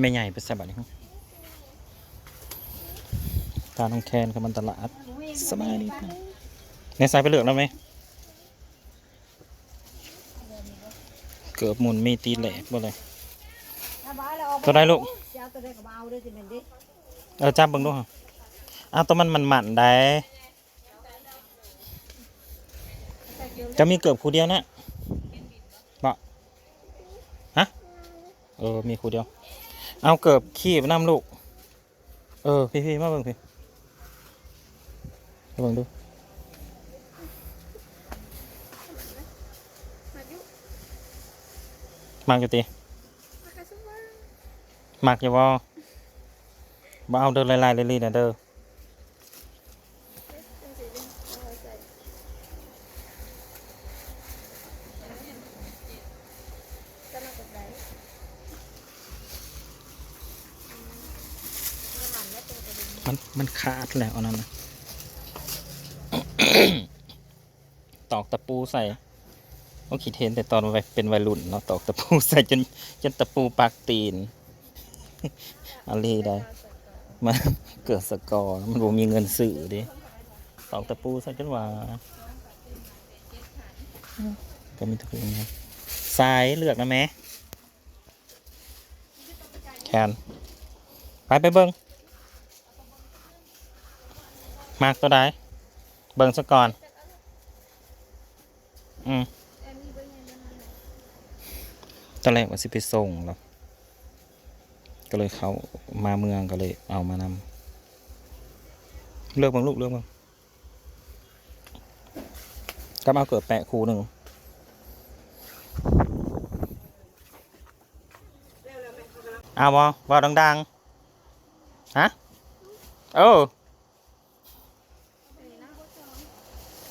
ไม่ใหญ่ไปสบัตรนี่ตาน้องแคนกับมันตลาดสบายดีป่ะในสายไปเหลือกแล้วไหม เกือบหมุนมีตีแหลกบ่เลย ตัวใดลูกเจ้าตัวใดก็มาเอาด้วยสิแม่นดิเออจับเบิ่งดูฮะอ้าวตัวมันมันหมันได้จะมีเกือบคู่เดียวนะบ่ฮะ เออ มีคู่เดียว เอาเกือบขี้ไปน้ำลูก เออ พี่พี่มาเบิ่งพี่มาเบิ่งดูมากอยู่ตีมากอยู่บ่บ่เอาเดินลายๆเลยๆนะเด้อ มันมันขาดแล้วอันนั้นนะตอกตะปูใส่ก็คิดเห็นแต่ตอนวัยเป็นวัยรุ่นเนาะตอกตะปูใส่จนจนตะปูปากตีนอะไรได้มันเกิดสกอร์มันบ่มีเงินซื้อดิตอกตะปูใส่จนว่าก็มีตะปูนะสายเลือกนะแม่แคนไปไปเบิ้ง มากตัวใดเบิ้งซะก่อน อืมตอนแรกว่าสิไปส่งแล้ว ก็เลยเขามาเมืองก็เลยเอามานำเลือกบางลูกเลือกบางก็มาเอาเกิดแปะคูหนึ่งเอาวะวาดังๆ ฮะ เออ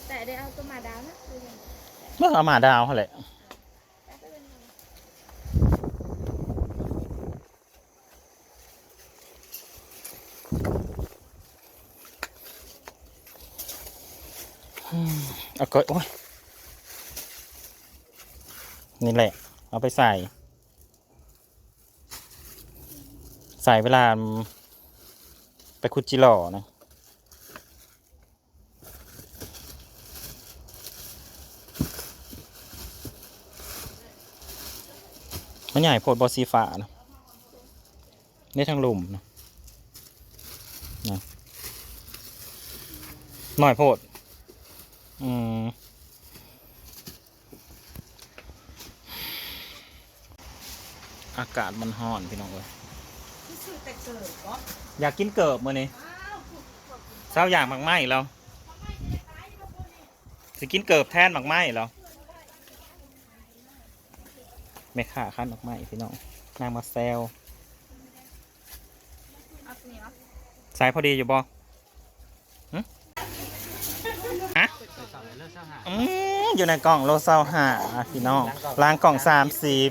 แต่ได้เอาตัวมาดาวนะ เมื่อเอามาดาวเขาแหละเอาก็โอ้ยนี่แหละ เอาไปใส่ ใส่เวลา ไปคุดจิหล่อนะ มันใหญ่โพดบอสีฟ้านะนี่ทางหลุมนะนะหน่อยโพด อืมอากาศมันร้อนพี่น้องเอ้ยที่สุดแต่เกิดก็อยากกินเกิบมื่อนี้เศร้าอยากหมักไหมแล้วสิกินเกิบแทนหมักไหมแล้ว แม่ข่าขั้นหมักไหมพี่น้องนางมาแซวเอาตัวนี้วะสายพอดีอยู่บ่หึฮะอืมอยู่ในกล่องโลเซาหาพี่น้องล้างกล่องสามสิบ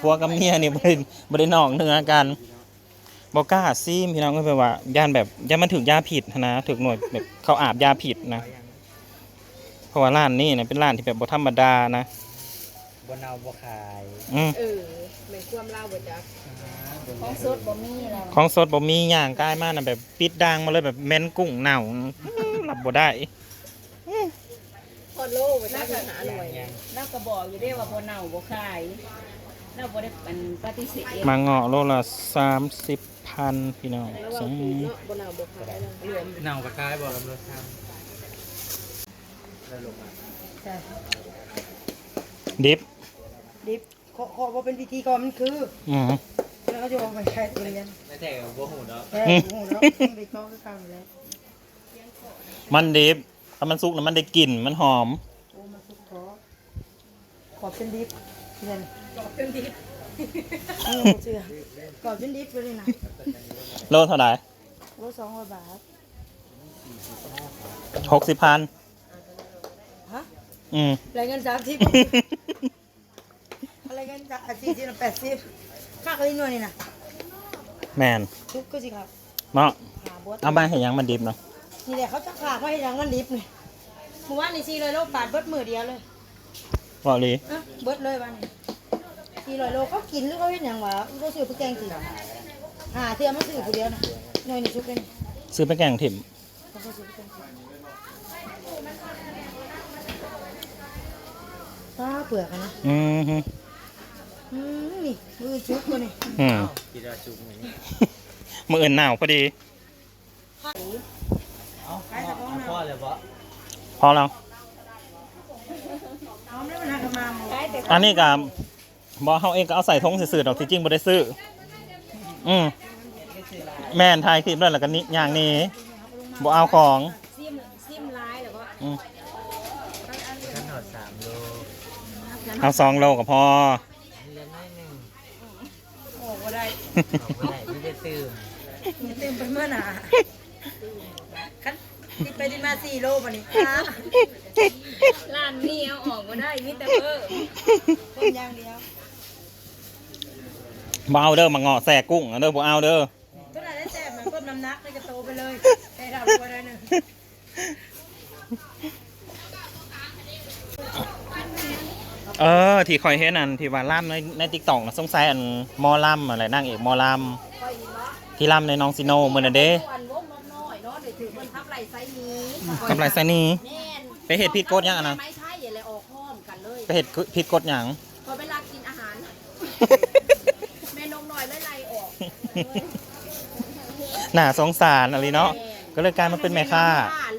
พัวกับเมียนี่บริบรินอกเนื้อกันบอกกล้าซีมพี่น้องก็แปลว่าย่านแบบย่านมันถึงยาผิดนะถึงหน่วยแบบเขาอาบยาผิดนะ เพราะว่าร้านนี้เนี่ยเป็นร้านที่แบบบ่ธรรมดานะ บนเอาบขายอืมเออเหมือนความเล่าเบิดจักของสดบ่มีแล้วของสดบ่มีอย่างกายมากนะแบบปิดดังมาเลยแบบเม้นกุ้งเน่ารับบ่ได้พอโลเบิดจักหาหน่วยเราก็บอกอยู่ได้ว่าบ่เน่าบ่ขายเราบ่ได้เป็นปฏิเสธมาเงาะโลละสามสิบพันพี่น้องแล้วว่าถูกเนาะบ่เน่าบ่ขายแล้วรวมเน่ากระกายบอกลำรสชาติแล้วลงมาใช่ดิฟ ดิบขอขอว่าเป็นพิธีกรมันคืออืมแล้วก็จะเอาไปใช้เรียนไม่แต่บัวหูเนาะแค่โอ้โหแล้วไปกองก็ทำแล้วมันดิฟถ้ามันสุกแล้วมันได้กลิ่นมันหอม โอ้มาสุดขอขอเป็นดิบเนี่ยขอเป็นดิบนี่เชื่อขอเป็นดิบเลยนะโลเท่าไหร่โลสองร้อยบาทหกสิบพันฮะอืมอะไรเงินสามสิบ อะไรเงินสามสี่สิบแปดสิบค่ากันหน่วยนี่นะแมนทุกก็สิครับเนาะหาบดเอามาให้ยังมันดิบเนาะนี่แหละเขาจะขาดเพราะให้ยังมันดิบนี่เมื่อวานนี่สี่เลยโลบาทเบิดมือเดียวเลยบอกเลยอะเบิดเลยวันนี้กี่ร้อยโลเขากินหรือเขาเห็นอย่างวะเขาซื้อไปแกงกินหาเทื่อมันซื้อผู้เดียวนะหน่วยในชุกเลยซื้อไปแกงถิ่มเขาก็ซื้อไปแกงกินป้าเปลือกอะนะ อืมฮึ อืมนี่มือชุกเลยนี่อืมกินอาจุกเหมือนนี้มืออื่นหนาวพอดี เอ้าพ่อเลยบ่พอแล้ว เอาไม่ได้มันหากระมาหมดขายแต่อันนี้กับบอเขาเองก็เอาใส่ทงสื่อๆดอกที่จริงบ่ได้ซื้อ อืมแม่นทายคลิปแล้วแล้วก็นี่อย่างนี้บ่เอาของซิมซิมลายแล้วก็อืมขั้นหอดสามโลเอาสองโลก็พอ เรียนน้อยหนึ่ง โอ้ บ่ได้บอกไม่ได้ไม่ได้ตื่มเต็มไปเมื่อน่ะคันติดไปติดมาสี่โลป่ะนี่ค่ะร้านนี้เอาออกบ่ได้มีแต่เพิ่มเป็นอย่างเดียวบ่เอาเด้อมาเงาะแส่กุ้งเอาเด้อบ่เอาเด้อตัวไหนได้แซ่บมันเพิ่มน้ำหนักเลยจะโตไปเลยได้ดาวตัวได้หนึ่ง เออ ที่คอยเห็นอันที่ว่าล่ำในในติ๊กต็อกนะสงสัยอันหมอล่ำอะไรนั่งเอกหมอล่ำที่ล่ำในน้องซิโนเมื่อนั้นเด้วันวงนกน้อยเนาะเดี๋ยวถือมันทับไหลไซนี้กำไรไซนีแน่นไปเห็ดผิดกฎยังอะนะไม่ใช่อย่าเลยออกห้อมกันเลยไปเห็ดผิดกฎหยังพอเวลากินอาหารแม่นกน้อยไล่ไล่ออกน่าสงสารอะไรเนาะก็เลยกลายมาเป็นแม่ค้า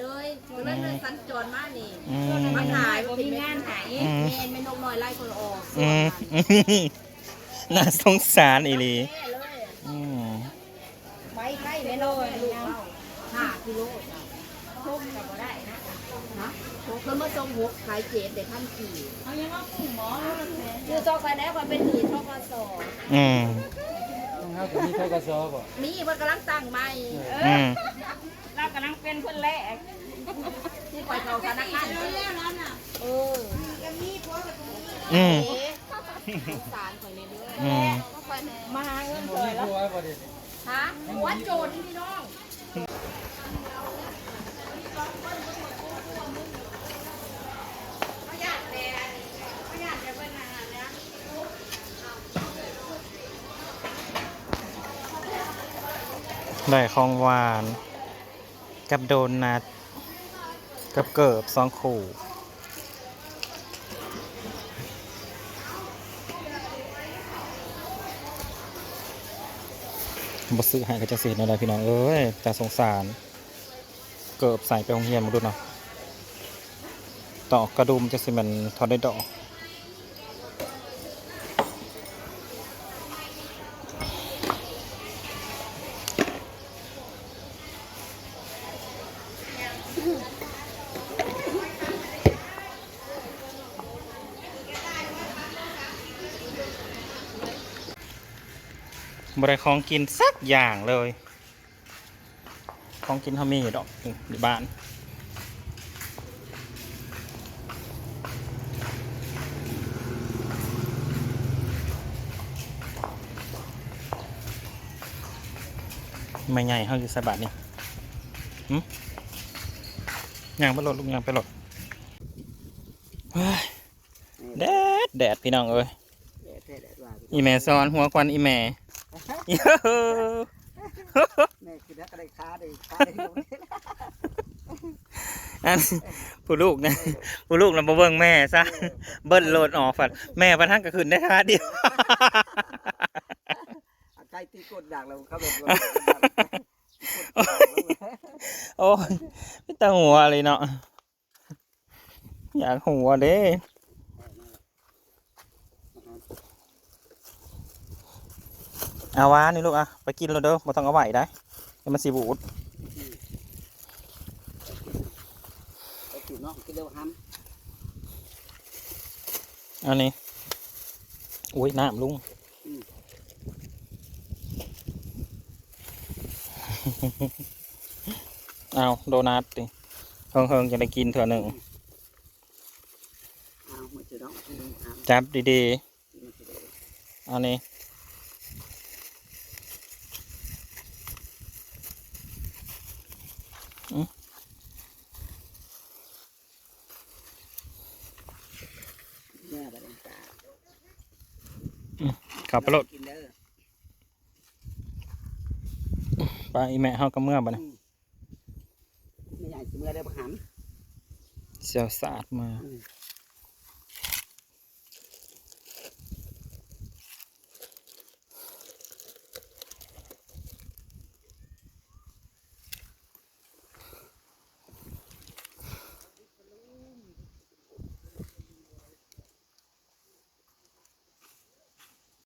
เลยก็เลยเลยสัญจรมานี่อืมมาขายบ่มีงานหายอืมแม่นแม่นกน้ อยไล่คนออกอืมน่าสงสารอีหลีแม่เลยอืมไปใกล้แม่นอยลูกห้ากิโลทุ่มก็บ่ได้นะนะเพิ่นมาส่งหกขายเจ็ดเด็กท่านกี่เอายังว่ากุ้งหมอคือซอกไปแล้วก็เป็นหนีซอกมาสออืมต้องเข้ากับนี่เท่ากับซอบ่มีมันกำลังตั้งใหม่อืมเรากำลังเป็นคนแรกที่ปล่อยเขาธนาคารเออ อืมเอ๊ะสงสารข่อยเลยเด้ออืมก็ไปแม่มาหาเงินบ่เลมียแล้วผู้ไว้บ่ได้ฮะหัวโจรพี่น้องได้ของหวาน กับโดนัทกับเกิบสองขู่ บซื้อให้ก็จะเสียอะไรพี่น้องเอ้ยแต่สงสาร เกิบใส่ไปโรงเรียนมาดูเนาะต่อกระดุมจะสิมันทอดได้ดอก บริของกินสักอย่างเลย ของกินเขามีอยู่ดอกนี่อยู่บ้านไม่ใหญ่เขาอยู่สบายนี่หึยางไปรถลูกยางไปรถเฮ้ยแดดแดดพี่น้องเอ้ยอีแม่ซ้อนหัวควันอีแม่ เย้อแม่คือนักอะไรค้าเลยค้าเลยอันผู้ลูกนะผู้ลูกเราบ่เบิ่งแม่ซะเบิ้ลโหลดออกฝัดแม่ประทังก็ขึ้นได้ท่าเดียวใกล้ตีกดดักเราครับผมโอ้ยไม่ตาหัวเลยเนาะอยากหัวเด้ เอาวานี่ลูกอะไปกินแล้วเด้อบ่ต้องเอาไหวได้เดี๋ยวมันสิบูดถือน้องกินเร็วห้อันนี้อุ้ยน้ำลุงเอาโดนัทดิเฮิงเฮิงๆจะได้กินเถอะหนึ่งำเอามาเจอน้องเอาจับดีๆอันนี้อืม แม่ไปเล่นตา อื ขับไปรถกินเด้อไปอีแม่เฮาก็เมื่อบ่นะไม่ใหญ่สิเมื่อได้ประหารเสียวสาดมาอืม